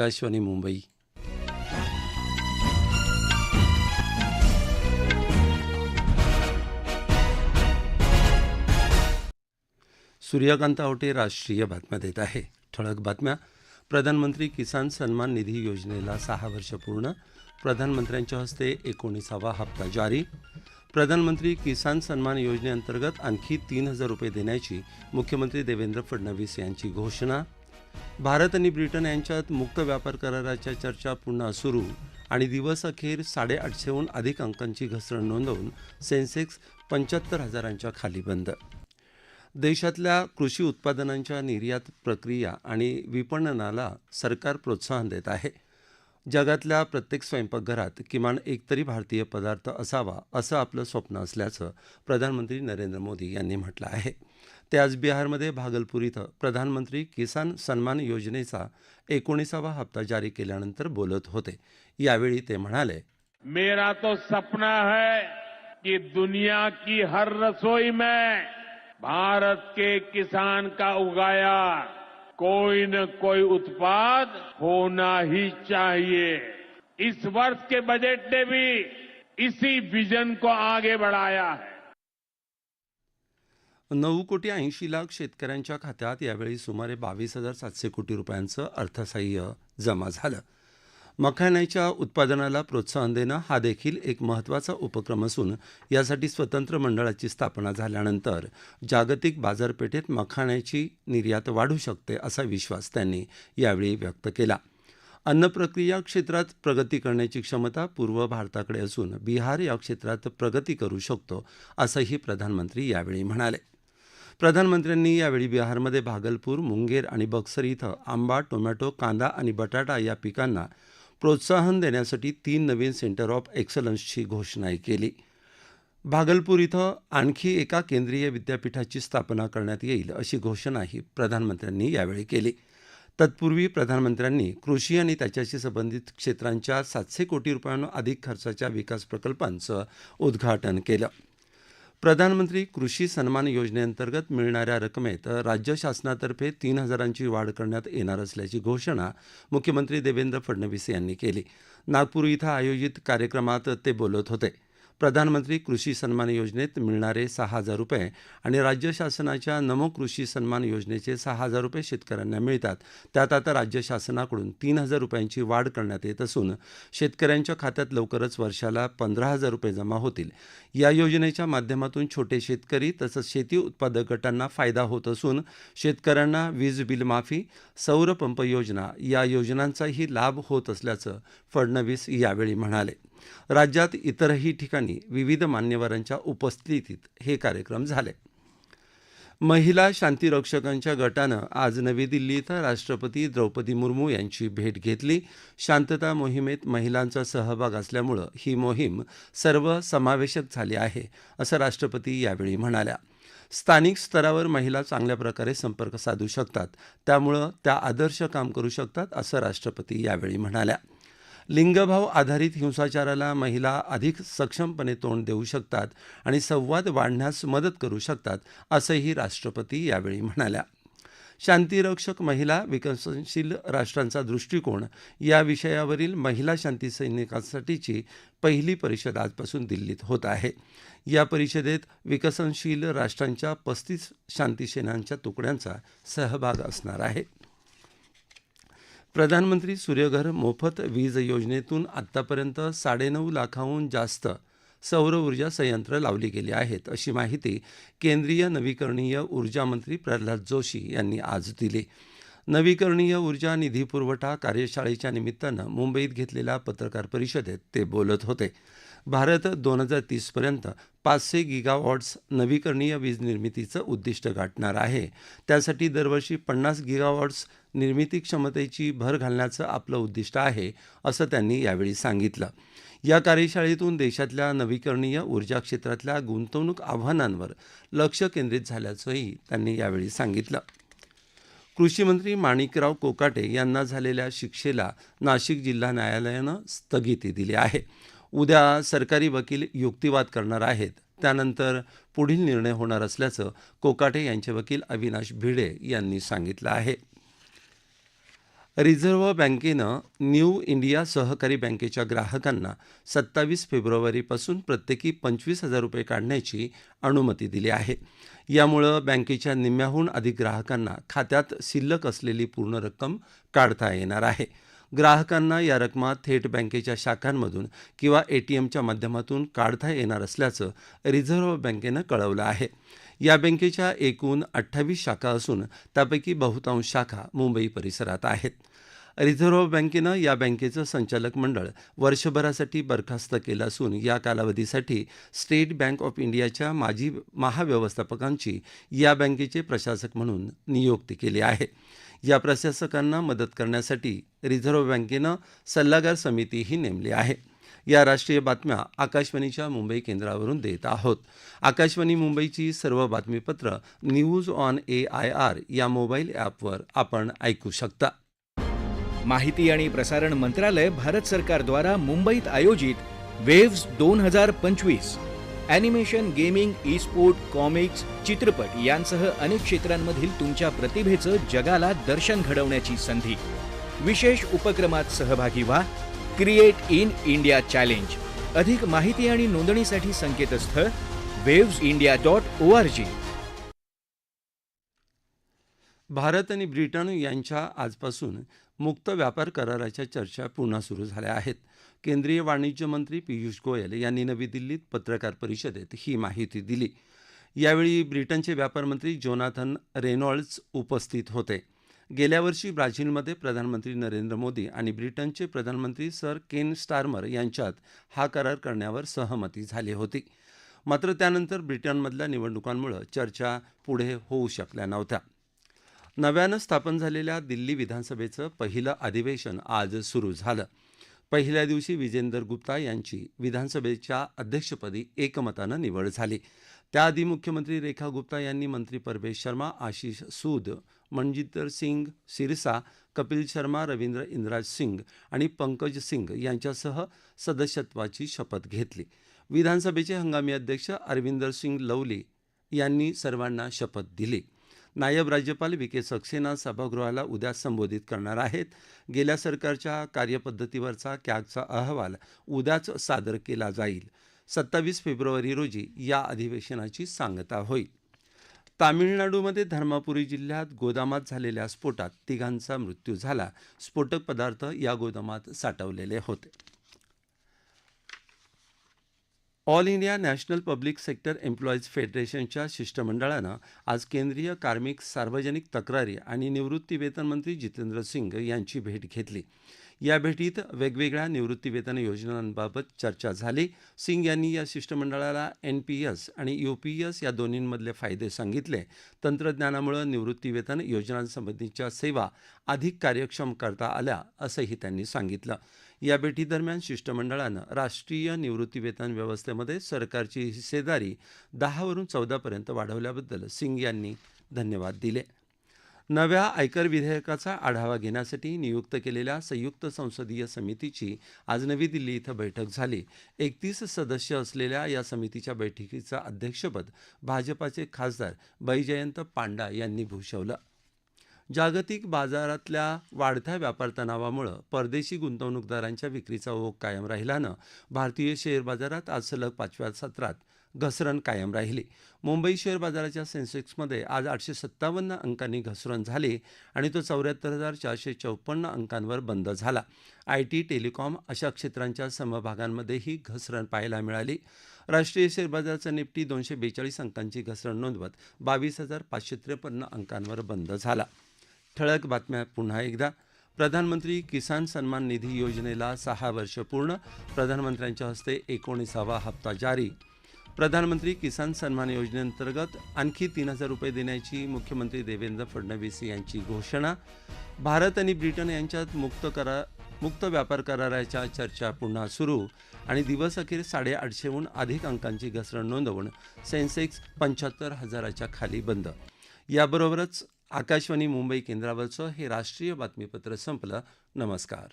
आकाशवाणी मुंबई. सूर्यकांत आवटे राष्ट्रीय बातम्या देत आहे. ठळक बातम्या. प्रधानमंत्री किसान सन्मान निधी योजनेला सहा वर्ष पूर्ण. प्रधानमंत्र्यांच्या हस्ते एकोणीसावा हप्ता जारी. प्रधानमंत्री किसान सन्मान योजनेअंतर्गत आणखी तीन हजार रुपये देण्याची मुख्यमंत्री देवेंद्र फडणवीस यांची घोषणा. भारत आणि ब्रिटन यांच्यात मुक्त व्यापार कराराच्या चर्चा पुन्हा सुरू आणि दिवस अखेर साडेआठशेहून अधिक अंकांची घसरण नोंदवून सेन्सेक्स पंच्याहत्तर हजारांच्या खाली बंद. देशातल्या कृषी उत्पादनांच्या निर्यात प्रक्रिया आणि विपणनाला सरकार प्रोत्साहन देत आहे. जगातल्या प्रत्येक स्वयंपाकघरात किमान एकतरी भारतीय पदार्थ असावा असं आपलं स्वप्न असल्याचं प्रधानमंत्री नरेंद्र मोदी यांनी म्हटलं आहे. ते आज बिहारमध्ये भागलपूर इथं प्रधानमंत्री किसान सन्मान योजनेचा एकोणीसावा हप्ता जारी केल्यानंतर बोलत होते. यावेळी ते म्हणाले, मेरा तो सपना है कि दुनिया की हर रसोई में भारत के किसान का उगाया कोई न कोई उत्पाद होना ही चाहिए। इस वर्ष के बजट ने भी इसी विजन को आगे बढ़ाया है। नऊ कोटी ऐंशी लाख शेतकऱ्यांच्या खात्यात यावेळी सुमारे बावीस हजार सातशे कोटी रुपयांचं अर्थसहाय्य जमा झालं. मखाण्याच्या उत्पादनाला प्रोत्साहन देणं हा देखील एक महत्त्वाचा उपक्रम असून यासाठी स्वतंत्र मंडळाची स्थापना झाल्यानंतर जागतिक बाजारपेठेत मखाण्याची निर्यात वाढू शकते असा विश्वास त्यांनी यावेळी व्यक्त केला. अन्न प्रक्रिया क्षेत्रात प्रगती करण्याची क्षमता पूर्व भारताकडे असून बिहार या क्षेत्रात प्रगती करू शकतो असंही प्रधानमंत्री यावेळी म्हणाले. प्रधानमंत्र्यांनी यावेळी बिहारमध्ये भागलपूर मुंगेर आणि बक्सर इथं आंबा टोमॅटो कांदा आणि बटाटा या पिकांना प्रोत्साहन देण्यासाठी तीन नवीन सेंटर ऑफ एक्सलन्सची घोषणाही केली. भागलपूर इथं आणखी एका केंद्रीय विद्यापीठाची स्थापना करण्यात येईल अशी घोषणाही प्रधानमंत्र्यांनी यावेळी केली. तत्पूर्वी प्रधानमंत्र्यांनी कृषी आणि त्याच्याशी संबंधित क्षेत्रांच्या सातशे कोटी रुपयांना अधिक खर्चाच्या विकास प्रकल्पांचं उद्घाटन केलं. प्रधानमंत्री कृषी सन्मान योजनेअंतर्गत मिळणाऱ्या रकमेत राज्य शासनातर्फे तीन हजारांची वाढ करण्यात येणार असल्याची घोषणा मुख्यमंत्री देवेंद्र फडणवीस यांनी केली. नागपूर इथं आयोजित कार्यक्रमात ते बोलत होते. प्रधानमंत्री कृषी सन्मान योजनेत मिळणारे सहा हजार रुपये आणि राज्य शासनाच्या नमो कृषी सन्मान योजनेचे सहा हजार रुपये शेतकऱ्यांना मिळतात. त्यात आता राज्य शासनाकडून तीन हजार रुपयांची वाढ करण्यात येत असून शेतकऱ्यांच्या खात्यात लवकरच वर्षाला पंधरा हजार रुपये जमा होतील. या योजनेच्या माध्यमातून छोटे शेतकरी तसंच शेती उत्पादक गटांना फायदा होत असून शेतकऱ्यांना वीज बिल माफी सौर पंप योजना या योजनांचाही लाभ होत असल्याचं फडणवीस यावेळी म्हणाले. राज्यात इतरही ठिकाणी विविध मान्यवरांच्या उपस्थितीत हे कार्यक्रम झाले. महिला शांतीरक्षकांच्या गटानं आज नवी दिल्ली इथं राष्ट्रपती द्रौपदी मुर्मू यांची भेट घेतली. शांतता मोहिमेत महिलांचा सहभाग असल्यामुळं ही मोहीम सर्व समावेशक झाली आहे असं राष्ट्रपती यावेळी म्हणाल्या. स्थानिक स्तरावर महिला चांगल्या प्रकारे संपर्क साधू शकतात त्यामुळं त्या आदर्श काम करू शकतात असं राष्ट्रपती यावेळी म्हणाल्या. लिंगभाव आधारित हिंसाचाराला महिला अधिक सक्षमपणे तोंड देऊ शकतात आणि संवाद वाढण्यास मदत करू शकतात असंही राष्ट्रपती यावेळी म्हणाल्या. शांतीरक्षक महिला विकसनशील राष्ट्रांचा दृष्टिकोन या विषयावरील महिला शांती सैनिकांसाठीची पहिली परिषद आजपासून दिल्लीत होत आहे. या परिषदेत विकसनशील राष्ट्रांच्या पस्तीस शांतीसेनांच्या तुकड्यांचा सहभाग असणार आहे. प्रधानमंत्री सूर्यघर मोफत वीज योजनेतून आत्तापर्यंत साडेनऊ लाखाहून जास्त सौर ऊर्जा संयंत्र लावली गेली आहेत अशी माहिती केंद्रीय नवीकरणीय ऊर्जा मंत्री प्रल्हाद जोशी यांनी आज दिली. नवीकरणीय ऊर्जा निधी पुरवठा कार्यशाळेच्या निमित्तानं मुंबईत घेतलेल्या पत्रकार परिषदेत ते बोलत होते. भारत दोन हजार तीसपर्यंत पाचशे गिगावॉट्स नवीकरणीय वीज निर्मितीचं उद्दिष्ट गाठणार आहे. त्यासाठी दरवर्षी पन्नास गिगावॉट्स निर्मिती क्षमतेची भर घालण्याचं आपलं उद्दिष्ट आहे असं त्यांनी यावेळी सांगितलं. या कार्यशाळेतून देशातल्या नवीकरणीय ऊर्जा क्षेत्रातल्या गुंतवणूक आव्हानांवर लक्ष केंद्रित झाल्याचंही त्यांनी यावेळी सांगितलं. कृषीमंत्री माणिकराव कोकाटे यांना झालेल्या शिक्षेला नाशिक जिल्हा न्यायालयानं स्थगिती दिली आहे. उद्या सरकारी वकील युक्तिवाद करणार आहेत. त्यानंतर पुढील निर्णय होणार असल्याचं कोकाटे यांचे वकील अविनाश भिडे यांनी सांगितलं आहे. रिझर्व्ह बँकेनं न्यू इंडिया सहकारी बँकेच्या ग्राहकांना सत्तावीस फेब्रुवारीपासून प्रत्येकी पंचवीस हजार रुपये काढण्याची अनुमती दिली आहे. यामुळं बँकेच्या निम्म्याहून अधिक ग्राहकांना खात्यात शिल्लक असलेली पूर्ण रक्कम काढता येणार आहे. ग्राहकांना या रकमा थेट बँकेच्या शाखांमधून किंवा ए टी एमच्या माध्यमातून काढता येणार असल्याचं रिझर्व्ह बँकेनं कळवलं आहे. या बँकेच्या एकूण अठ्ठावीस शाखा असून त्यापैकी बहुतांश शाखा मुंबई परिसरात आहेत. रिझर्व्ह बँकेनं या बँकेचं संचालक मंडळ वर्षभरासाठी बरखास्त केलं असून या कालावधीसाठी स्टेट बँक ऑफ इंडियाच्या माजी महाव्यवस्थापकांची या बँकेचे प्रशासक म्हणून नियुक्ती केली आहे. या प्रशासकांना मदत करण्यासाठी रिझर्व्ह बँकेनं सल्लागार समितीही नेमली आहे. या राष्ट्रीय बातम्या आकाशवाणीच्या मुंबई केंद्रावरून देत आहोत. आकाशवाणी मुंबईची सर्व बातमीपत्र news on A I R या मोबाईल ॲपवर आपण ऐकू शकता. माहिती आणि प्रसारण मंत्रालय भारत सरकारद्वारा मुंबईत आयोजित वेव्स दोन हजार पंचवीस animation gaming E sport comics चित्रपट यांसह अनेक क्षेत्रांमधील तुमच्या प्रतिभेचं जगाला दर्शन घडवण्याची संधी. विशेष उपक्रमात सहभागी व्हा. क्रिएट इन इंडिया चॅलेंज अधिक माहिती आणि नोंदणीसाठी संकेतस्थळ waves India dot O R G Bharat आणि ब्रिटन यांच्या आजपासून मुक्त व्यापार कराराच्या चर्चा पुन्हा सुरू झाल्या आहेत. केंद्रीय वाणिज्य मंत्री पियुष गोयल यांनी नवी दिल्लीत पत्रकार परिषदेत ही माहिती दिली. यावेळी ब्रिटनचे व्यापार मंत्री जोनाथन रेनॉल्ड्स उपस्थित होते. गेल्या वर्षी ब्राझीलमध्ये प्रधानमंत्री नरेंद्र मोदी आणि ब्रिटनचे प्रधानमंत्री सर केन स्टार्मर यांच्यात हा करार करण्यावर सहमती झाली होती. मात्र त्यानंतर ब्रिटनमधल्या निवडणुकांमुळे चर्चा पुढे होऊ शकल्या नव्हत्या. नव्यानं स्थापन झालेल्या दिल्ली विधानसभेचं पहिलं अधिवेशन आज सुरू झालं. पहिल्या दिवशी विजेंदर गुप्ता यांची विधानसभेच्या अध्यक्षपदी एकमतानं निवड झाली. त्याआधी मुख्यमंत्री रेखा गुप्ता यांनी मंत्री परवेश शर्मा आशिष सूद मनजिंदर सिंग सिरसा कपिल शर्मा रवींद्र इंद्राज सिंग आणि पंकज सिंग यांच्यासह सदस्यत्वाची शपथ घेतली. विधानसभेचे हंगामी अध्यक्ष अरविंदर सिंग लवली यांनी सर्वांना शपथ दिली. नायब राज्यपाल व्ही के सक्सेना सभागृहाला उद्या संबोधित करणार आहेत. गेल्या सरकारच्या कार्यपद्धतीवरचा कॅगचा अहवाल उद्याच सादर केला जाईल. सत्तावीस फेब्रुवारी रोजी या अधिवेशनाची सांगता होईल. तामिळनाडूमध्ये धर्मापुरी जिल्ह्यात गोदामात झालेल्या स्फोटात तिघांचा मृत्यू झाला. स्फोटक पदार्थ या गोदामात साठवलेले होते. All India national public sector employees फेडरेशनच्या शिष्टमंडळानं आज केंद्रीय कार्मिक सार्वजनिक तक्रारी आणि निवृत्तीवेतन मंत्री जितेंद्र सिंग यांची भेट घेतली. या भेटीत वेगवेगळ्या निवृत्तीवेतन योजनांबाबत चर्चा झाली. सिंग यांनी या शिष्टमंडळाला एन पी एस आणि यू पी एस या दोन्हींमधले फायदे सांगितले. तंत्रज्ञानामुळे निवृत्तीवेतन योजनांसंबंधीच्या सेवा अधिक कार्यक्षम करता आल्या असंही त्यांनी सांगितलं. या भेटीदरम्यान शिष्टमंडळानं राष्ट्रीय निवृत्तीवेतन व्यवस्थेमध्ये सरकारची हिस्सेदारी दहावरून चौदापर्यंत वाढवल्याबद्दल सिंग यांनी धन्यवाद दिले. नव्या आयकर विधेयकाचा आढावा घेण्यासाठी नियुक्त केलेल्या संयुक्त संसदीय समितीची आज नवी दिल्ली इथं बैठक झाली. एकतीस सदस्य असलेल्या या समितीच्या बैठकीचं अध्यक्षपद भाजपाचे खासदार बैजयंत पांडा यांनी भूषवलं. जागतिक बाजारातल्या वाढत्या व्यापार तणावामुळं परदेशी गुंतवणूकदारांच्या विक्रीचा ओघ कायम राहिल्यानं भारतीय शेअर बाजारात आज सलग पाचव्या सत्रात घसरण कायम राहिली. मुंबई शेअर बाजाराच्या सेन्सेक्समध्ये आज आठशे सत्तावन्न अंकांनी घसरण झाली आणि तो चौऱ्याहत्तर हजार चारशे चौपन्न अंकांवर बंद झाला. आय टी टेलिकॉम अशा क्षेत्रांच्या समभागांमध्येही घसरण पाहायला मिळाली. राष्ट्रीय शेअर बाजाराचा निफ्टी दोनशे बेचाळीस अंकांची घसरण नोंदवत बावीस हजार पाचशे त्रेपन्न अंकांवर बंद झाला. ठळक बातम्या पुन्हा एकदा. प्रधानमंत्री किसान सन्मान निधी योजनेला सहा वर्ष पूर्ण. प्रधानमंत्र्यांच्या हस्ते एकोणीसावा हप्ता जारी. प्रधानमंत्री किसान सन्मान योजनेअंतर्गत आणखी तीन हजार रुपये देण्याची मुख्यमंत्री देवेंद्र फडणवीस यांची घोषणा. भारत आणि ब्रिटन यांच्यात मुक्त करा मुक्त व्यापार कराराच्या चर्चा पुन्हा सुरू आणि दिवसअखेर साडेआठशेहून अधिक अंकांची घसरण नोंदवून सेन्सेक्स पंच्याहत्तर हजाराच्या खाली बंद. याबरोबरच आकाशवाणी मुंबई केंद्रावरचं हे राष्ट्रीय बातमीपत्र संपलं. नमस्कार.